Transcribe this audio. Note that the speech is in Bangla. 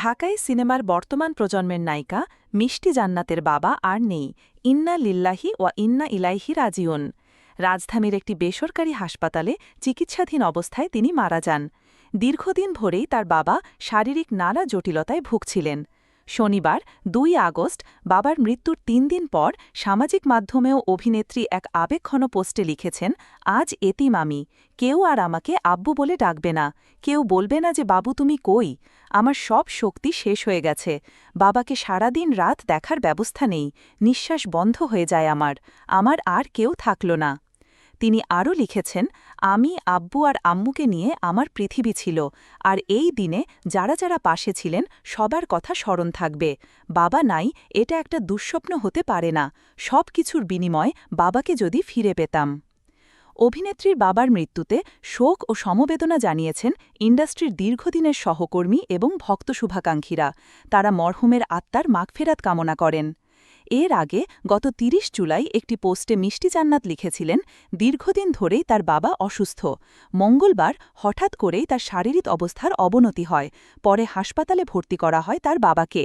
ঢাকায় সিনেমার বর্তমান প্রজন্মের নায়িকা মিষ্টি জান্নাতের বাবা আর নেই। ইন্না লিল্লাহি ওয়া ইন্না ইলাইহি রাজিউন। রাজধানীর একটি বেসরকারি হাসপাতালে চিকিৎসাধীন অবস্থায় তিনি মারা যান। দীর্ঘদিন ভরেই তার বাবা শারীরিক নানা জটিলতায় ভুগছিলেন। শনিবার, দুই আগস্ট, বাবার মৃত্যুর তিন দিন পর সামাজিক মাধ্যমেও অভিনেত্রী এক আবেগঘন পোস্টে লিখেছেন, আজ এতিম আমি। কেউ আর আমাকে আব্বু বলে ডাকবে না। কেউ বলবে না যে, বাবু, তুমি কই? আমার সব শক্তি শেষ হয়ে গেছে। বাবাকে সারাদিন রাত দেখার ব্যবস্থা নেই। নিঃশ্বাস বন্ধ হয়ে যায় আমার। আমার আর কেউ থাকল না তিনি আরও লিখেছেন, আমি আব্বু আর আম্মুকে নিয়ে আমার পৃথিবী ছিল, আর এই দিনে যারা যারা পাশে ছিলেন সবার কথা স্মরণ থাকবে। বাবা নাই, এটা একটা দুঃস্বপ্ন হতে পারে না। সব কিছুর বিনিময় বাবাকে যদি ফিরে পেতাম। অভিনেত্রীর বাবার মৃত্যুতে শোক ও সমবেদনা জানিয়েছেন ইন্ডাস্ট্রির দীর্ঘদিনের সহকর্মী এবং ভক্ত শুভাকাঙ্ক্ষীরা। তারা মরহুমের আত্মার মাগফেরাত কামনা করেন। এর আগে গত ৩০ জুলাই একটি পোস্টে মিষ্টি জান্নাত লিখেছিলেন, দীর্ঘদিন ধরেই তার বাবা অসুস্থ। মঙ্গলবার হঠাৎ করেই তার শারীরিক অবস্থার অবনতি হয়। পরে হাসপাতালে ভর্তি করা হয় তার বাবাকে।